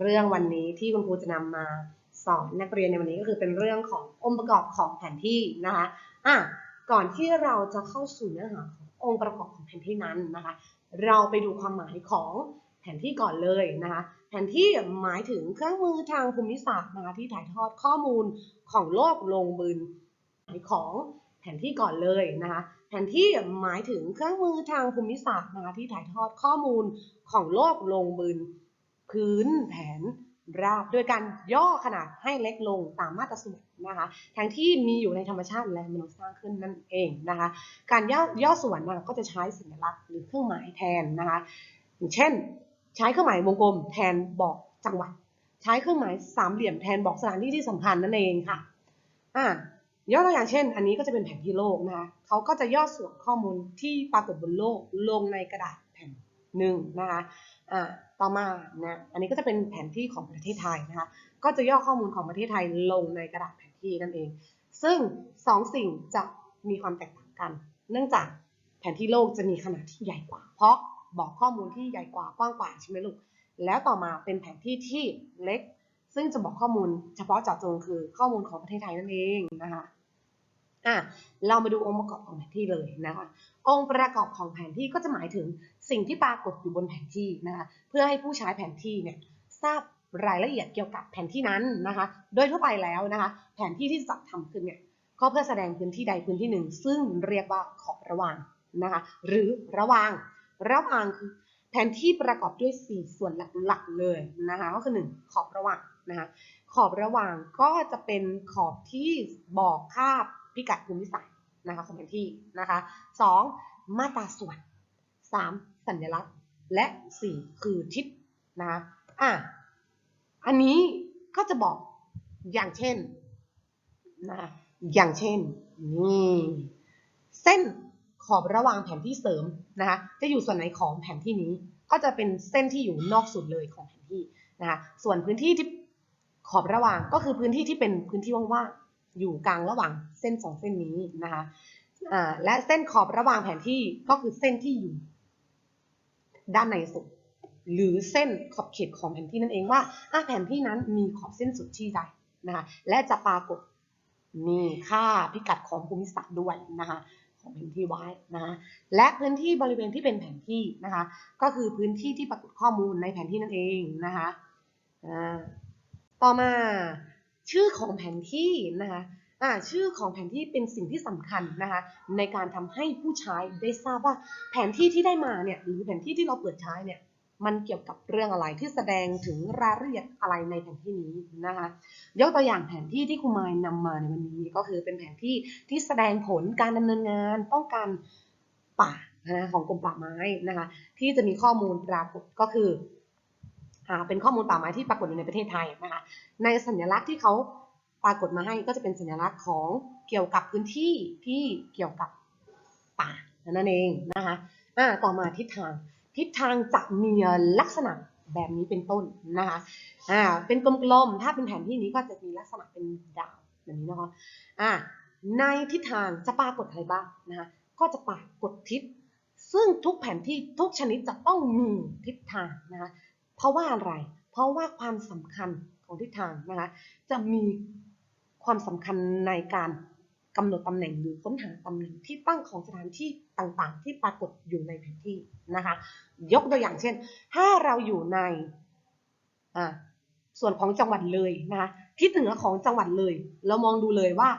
เรื่องวันนี้ที่คุณครูจะนำมาสอนนักเรียนในวันนี้ก็คือเป็นเรื่องขององค์ประกอบของแผนที่นะคะอะก่อนที่เราจะเข้าสู่เนื้อหาขององค์ประกอบของแผนที่นั้นนะคะ เราไปดูความหมายของแผนที่ก่อนเลยนะคะ แผนที่หมายถึงเครื่องมือทางภูมิศาสตร์นะคะที่ถ่ายทอดข้อมูลของโลกลงบนหมายของแผนที่ก่อนเลยนะคะ แผนที่หมายถึงเครื่องมือทางภูมิศาสตร์นะคะที่ถ่ายทอดข้อมูลของโลกลงบน พื้นแผนราบด้วยการย่อขนาดให้เล็กลงตามมาตรส่วนนะคะทั้งที่มีอยู่ในธรรมชาติและมนุษย์สร้างขึ้นนั่นเองนะคะ การย่อย่อส่วนนะก็จะใช้สัญลักษณ์หรือเครื่องหมายแทนนะคะอย่างเช่น ใช้เครื่องหมายวงกลมแทนบอกจังหวัด ใช้เครื่องหมายสามเหลี่ยมแทนบอกสถานที่ที่สำคัญนั่นเองค่ะอ่ายกตัวอย่างเช่น อันนี้ก็จะเป็นแผนที่โลกนะคะเขาก็จะย่อส่วนข้อมูลที่ปรากฏบนโลกลงในกระดาษ หนึ่งนะคะอ่าต่อมานะอันนี้ก็จะเป็นแผนที่ของประเทศไทยนะคะก็จะย่อข้อมูลของประเทศไทยลงในกระดาษแผนที่นั่นเอง ซึ่งสองสิ่งจะมีความแตกต่างกัน เนื่องจากแผนที่โลกจะมีขนาดที่ใหญ่กว่า เพราะบอกข้อมูลที่ใหญ่กว่ากว้างกว่าใช่ไหมลูกแล้วต่อมาเป็นแผนที่ที่เล็ก ซึ่งจะบอกข้อมูลเฉพาะเจาะจงคือข้อมูลของประเทศไทยนั่นเองนะคะอะเรามาดูองค์ประกอบของแผนที่เลยนะคะ องค์ประกอบของแผนที่ก็จะหมายถึง สิ่งที่ปรากฏอยู่บนแผนที่นะคะเพื่อให้ผู้ใช้แผนที่เนี่ยทราบรายละเอียดเกี่ยวกับแผนที่นั้นนะคะ โดยทั่วไปแล้วนะคะ แผนที่ที่จัดทำขึ้นเนี่ยก็เพื่อแสดงพื้นที่ใดพื้นที่หนึ่ง ซึ่งเรียกว่าขอบระหว่างนะคะหรือระหว่างระหว่างคือแผนที่ประกอบด้วย 4 ส่วนหลักๆเลยนะคะก็คือ 1 ขอบระหว่างนะคะขอบระหว่างก็จะเป็นขอบที่บอกค่าพิกัดภูมิศาสตร์นะคะของแผนที่นะคะ 2. มาตราส่วน 3. สัญลักษณ์ และ 4 คือทิศนะคะอะอันนี้ก็จะบอกอย่างเช่นนะอย่างเช่นนี่เส้นขอบระหว่างแผนที่เสริมนะคะจะอยู่ส่วนไหนของแผนที่นี้ ก็จะเป็นเส้นที่อยู่นอกสุดเลยของแผนที่นะคะส่วนพื้นที่ที่ขอบระหว่างก็คือพื้นที่ที่เป็นพื้นที่ว่างๆอยู่กลางระหว่างเส้นสองเส้นนี้นะคะอ่าและเส้นขอบระหว่างแผนที่ก็คือเส้นที่อยู่ ด้านในสุด หรือเส้นขอบเขตของแผนที่นั่นเองว่าอะแผนที่นั้นมีขอบเส้นสุดที่ใดนะคะและจะปรากฏนี่ค่าพิกัดของภูมิศาสตร์ด้วยนะคะของพื้นที่ไว้นะคะและพื้นที่บริเวณที่เป็นแผนที่นะคะก็คือพื้นที่ที่ปรากฏข้อมูลในแผนที่นั่นเองนะคะต่อมาชื่อของแผนที่นะคะ อ่าชื่อของแผนที่เป็นสิ่งที่สำคัญนะคะในการทำให้ผู้ใช้ได้ทราบว่าแผนที่ที่ได้มาเนี่ยหรือแผนที่ที่เราเปิดใช้เนี่ยมันเกี่ยวกับเรื่องอะไรที่แสดงถึงรายละเอียดอะไรในแผนที่นี้นะคะยกตัวอย่างแผนที่ที่ครูมายนำมาในวันนี้ก็คือเป็นแผนที่ที่แสดงผลการดำเนินงานป้องกันป่านะของกรมป่าไม้นะคะที่จะมีข้อมูลปรากฏก็คืออ่าเป็นข้อมูลป่าไม้ที่ปรากฏอยู่ในประเทศไทยนะคะในสัญลักษณ์ที่เขา ปรากฏมาให้ก็จะเป็นสัญลักษณ์ของเกี่ยวกับพื้นที่ที่เกี่ยวกับป่านั่นเองนะคะอ่าต่อมาทิศทาง ทิศทางจะมีลักษณะแบบนี้เป็นต้นนะคะอ่าเป็นกลมๆ ถ้าเป็นแผนที่นี้ก็จะมีลักษณะเป็นดาวแบบนี้นะคะอ่าในทิศทางจะปรากฏอะไรบ้างนะคะก็จะปรากฏทิศ ซึ่งทุกแผนที่ทุกชนิดจะต้องมีทิศทางนะคะเพราะว่าอะไร เพราะว่าความสำคัญของทิศทางนะคะจะมี ความสำคัญในการกำหนดตำแหน่งหรือค้นหาตำแหน่งที่ตั้งของสถานที่ต่างๆ ที่ปรากฏอยู่ในแผนที่นะคะ ยกตัวอย่างเช่น ถ้าเราอยู่ในส่วนของจังหวัดเลยนะคะทิศเหนือของจังหวัดเลย เรามองดูเลยว่า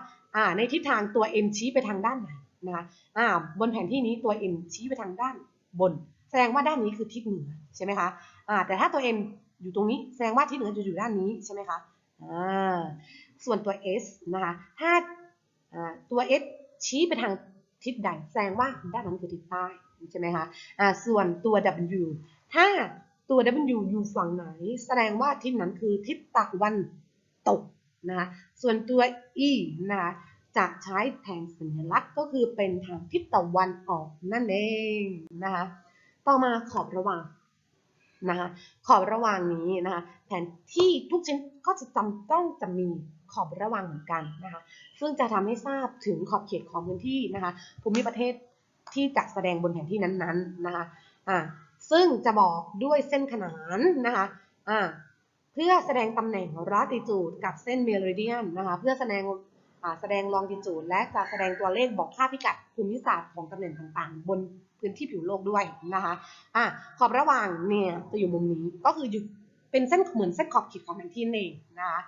ในทิศทางตัว M ชี้ไปทางด้านไหนนะคะบนแผนที่นี้ตัว M ชี้ไปทางด้านบน แสดงว่าด้านนี้คือทิศเหนือใช่ไหมคะแต่ถ้าตัว M อยู่ตรงนี้แสดงว่าทิศเหนือจะอยู่ด้านนี้ใช่ไหมคะ ส่วนตัว S นะคะถ้าตัว S ชี้ไปทางทิศใดแสดงว่าด้านนั้นคือทิศใต้ใช่ไหมคะอ่าส่วนตัว W ถ้าตัว W อยู่ฝั่งไหน แสดงว่าทิศนั้นคือทิศตะวันตกนะคะส่วนตัว E นะคะจะใช้แทนสัญลักษณ์ก็คือเป็นทางทิศตะวันออกนั่นเองนะคะต่อมาขอบระหว่างนะคะขอบระหว่างนี้นะคะแผนที่ทุกชนิด ก็จะจำต้องจะมีขอบระว่างเหมือนกันนะคะ ซึ่งจะทำให้ทราบถึงขอบเขตของพื้นที่นะคะภูมิประเทศที่จะแสดงบนแผนที่นั้นๆนะคะอ่าซึ่งจะบอกด้วยเส้นขนานนะคะอ่าเพื่อแสดงตำแหน่ง latitude กับเส้น meridian นะคะเพื่อแสดงอ่าแสดง longitude และจะแสดงตัวเลขบอกค่าพิกัดภูมิศาสตร์ของตำแหน่งต่างๆ บนพื้นที่ผิวโลกด้วยนะคะอะขอบระหว่างเนี่ยจะอยู่มุมนี้ก็คืออยู่ เป็นเส้นเหมือนเส้นขอบขีดของแผนที่นั่นเองนะคะ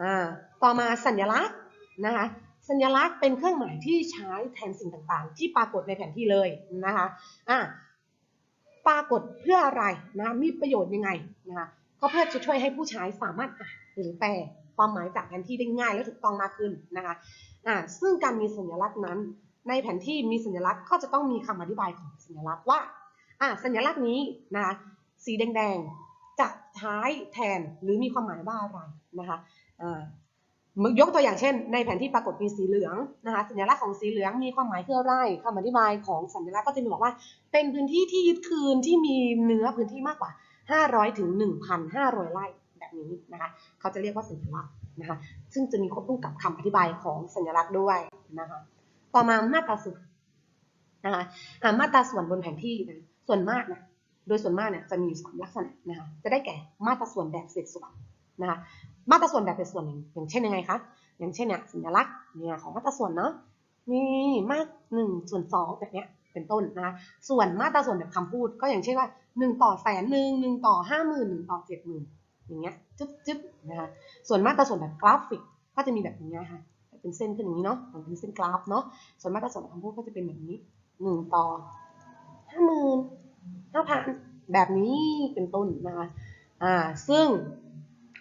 อ่าต่อมาสัญลักษณ์นะคะสัญลักษณ์เป็นเครื่องหมายที่ใช้แทนสิ่งต่างๆ ที่ปรากฏในแผนที่เลยนะคะอะปรากฏเพื่ออะไรนะคะมีประโยชน์ยังไงนะคะก็เพื่อจะช่วยให้ผู้ใช้สามารถอ่านหรือแปลความหมายจากแผนที่ได้ง่ายและถูกต้องมากขึ้นนะคะอะซึ่งการมีสัญลักษณ์นั้น ในแผนที่มีสัญลักษณ์ก็จะต้องมีคำอธิบายของสัญลักษณ์ว่าอะสัญลักษณ์นี้นะคะสีแดงๆ จะใช้แทนหรือมีความหมายว่าอะไรนะคะอ่ายกตัวอย่างเช่น ในแผนที่ปรากฏมีสีเหลืองนะคะสัญลักษณ์ของสีเหลืองมีความหมายคืออะไรคำอธิบายของสัญลักษณ์ก็จะมีบอกว่า เป็นพื้นที่ที่ยึดคืนที่มีเนื้อพื้นที่มากกว่า 500 ถึง 1,500 ไร่แบบนี้นะคะเขาจะเรียกว่าสัญลักษณ์นะคะซึ่งจะมีควบคู่กับคำอธิบายของสัญลักษณ์ด้วยนะคะต่อมามาตราส่วนนะคะมาตราส่วนบนแผนที่นะส่วนมากนะ โดยส่วนมากเนี่ยจะมีอยู่สามลักษณะนะคะจะได้แก่มาตราส่วนแบบเศษส่วนนะคะมาตราส่วนแบบเศษส่วนอย่างเช่นยังไงคะอย่างเช่นเนี่ยสัญลักษณ์เนี่ยของมาตราส่วนเนาะนี่มากหนึ่งส่วนสองแบบเนี้ยเป็นต้นนะคะส่วนมาตราส่วนแบบคำพูด ก็อย่างเช่นว่าหนึ่งต่อแสนหนึ่งหนึ่งต่อห้าหมื่นหนึ่งต่อเจ็ดหมื่นอย่างเงี้ยจึ๊บจึ๊บนะคะส่วนมาตราส่วนแบบกราฟิกก็จะมีแบบนี้นะคะเป็นเส้นขึ้นอย่างนี้เนาะมันเป็นเส้นกราฟเนาะส่วนมาตราส่วนแบบคำพูดก็จะเป็นแบบนี้หนึ่งต่อห้าหมื่น ห้าพันแบบนี้เป็นต้นนะคะอ่าซึ่ง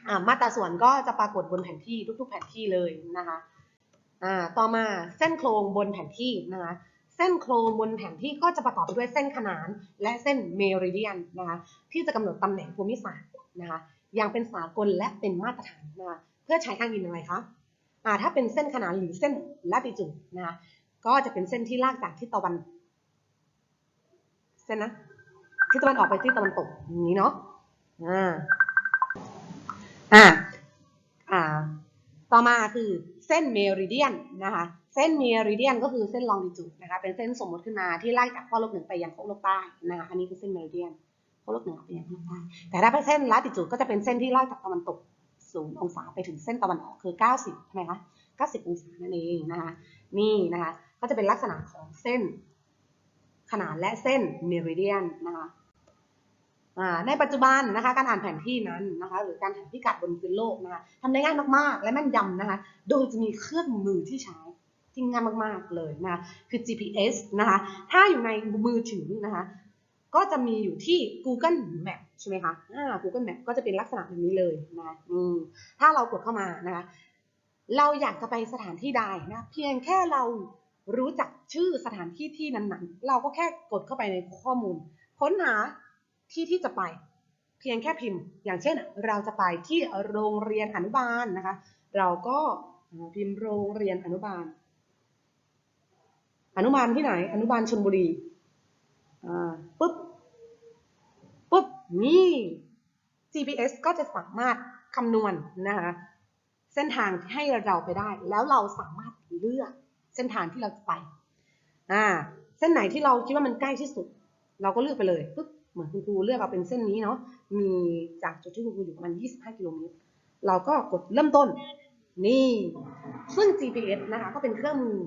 อ่ามาตราส่วนก็จะปรากฏบนแผนที่ทุก ๆ แผนที่เลยนะคะอ่าต่อมาเส้นโครงบนแผนที่นะคะเส้นโครงบนแผนที่ก็จะประกอบไปด้วยเส้นขนานและเส้นเมริเดียนนะคะที่จะกำหนดตำแหน่งภูมิศาสตร์นะคะอย่างเป็นสากลและเป็นมาตรฐานนะคะเพื่อใช้อ้างอิงอะไรคะอ่าถ้าเป็นเส้นขนานหรือเส้นลัติจูดนะคะก็จะเป็นเส้นที่ลากจากทิศตะวันเส้นนะ ทิศตะวันออกไปทิศตะวันตกอย่างนี้เนาะอ่าอ่าอ่า ต่อมาคือเส้นเมริเดียนนะคะ เส้นเมริเดียนก็คือเส้นลองดิจูดนะคะ เป็นเส้นสมมติขึ้นมาที่ไล่จากขั้วโลกเหนือไปยังขั้วโลกใต้นะคะอันนี้คือเส้นเมริเดียนขั้วโลกเหนือไปยังขั้วโลกใต้แต่ถ้าเป็นเส้นลาติจูดก็จะเป็นเส้นที่ไล่จากตะวันตกศูนย์องศาไปถึงเส้นตะวันออกคือ 90ใช่ไหมคะ90 องศานั่นเองนะคะ นี่นะคะ ก็จะเป็นลักษณะของเส้นขนานและเส้นเมริเดียนนะคะ ในปัจจุบันนะคะการอ่านแผนที่นั้นนะคะหรือการหาพิกัดบนพื้นโลกนะคะทำได้ง่ายมากๆ และแม่นยำนะคะโดยจะมีเครื่องมือที่ใช้ที่ง่ายมากๆเลยนะคะคือ GPS นะคะถ้าอยู่ในมือถือนะคะก็จะมีอยู่ที่ Google Map ใช่ไหมคะอ่า Google Map ก็จะเป็นลักษณะแบบนี้เลยนะอืมถ้าเรากดเข้ามานะคะเราอยากจะไปสถานที่ใดนะเพียงแค่เรารู้จักชื่อสถานที่ที่นั้นๆ เราก็แค่กดเข้าไปในข้อมูล ค้นหา ที่ที่จะไป เพียงแค่พิมพ์ อย่างเช่น เราจะไปที่โรงเรียนอนุบาลนะคะ เราก็พิมพ์โรงเรียนอนุบาล อนุบาลที่ไหน อนุบาลชลบุรีอ่าปุ๊บปุ๊บนี่ GPS ก็จะสามารถคำนวณนะคะเส้นทางให้เราไปได้ แล้วเราสามารถเลือกเส้นทางที่เราจะไปอ่าเส้นไหนที่เราคิดว่ามันใกล้ที่สุด เราก็เลือกไปเลยปุ๊บ เหมือนคุณครูเลือกเอาเป็นเส้นนี้เนาะ มีจากจุดที่คุณครูอยู่ประมาณ 25 กิโลเมตร เราก็กดเริ่มต้น นี่ ซึ่ง GPS นะคะก็เป็นเครื่องมือ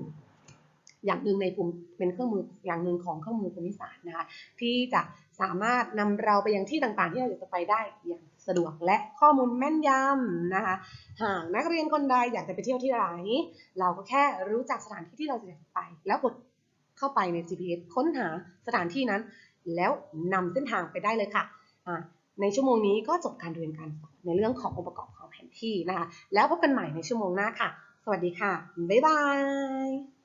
อย่างหนึ่งในภูมิเป็นเครื่องมืออย่างหนึ่งของเครื่องมือภูมิศาสตร์นะคะที่จะสามารถนำเราไปยังที่ต่างๆ ที่เราอยากจะไปได้อย่างสะดวกและข้อมูลแม่นยำนะคะหากนักเรียนคนใดอยากจะไปเที่ยวที่ไหนเราก็แค่รู้จักสถานที่ที่เราจะไป แล้วกดเข้าไปใน GPS ค้นหาสถานที่นั้น แล้วนำเส้นทางไปได้เลยค่ะในชั่วโมงนี้ก็จบการเรียนการสอนในเรื่องขององค์ประกอบของแผนที่นะคะ แล้วพบกันใหม่ในชั่วโมงหน้าค่ะ สวัสดีค่ะ บ๊ายบาย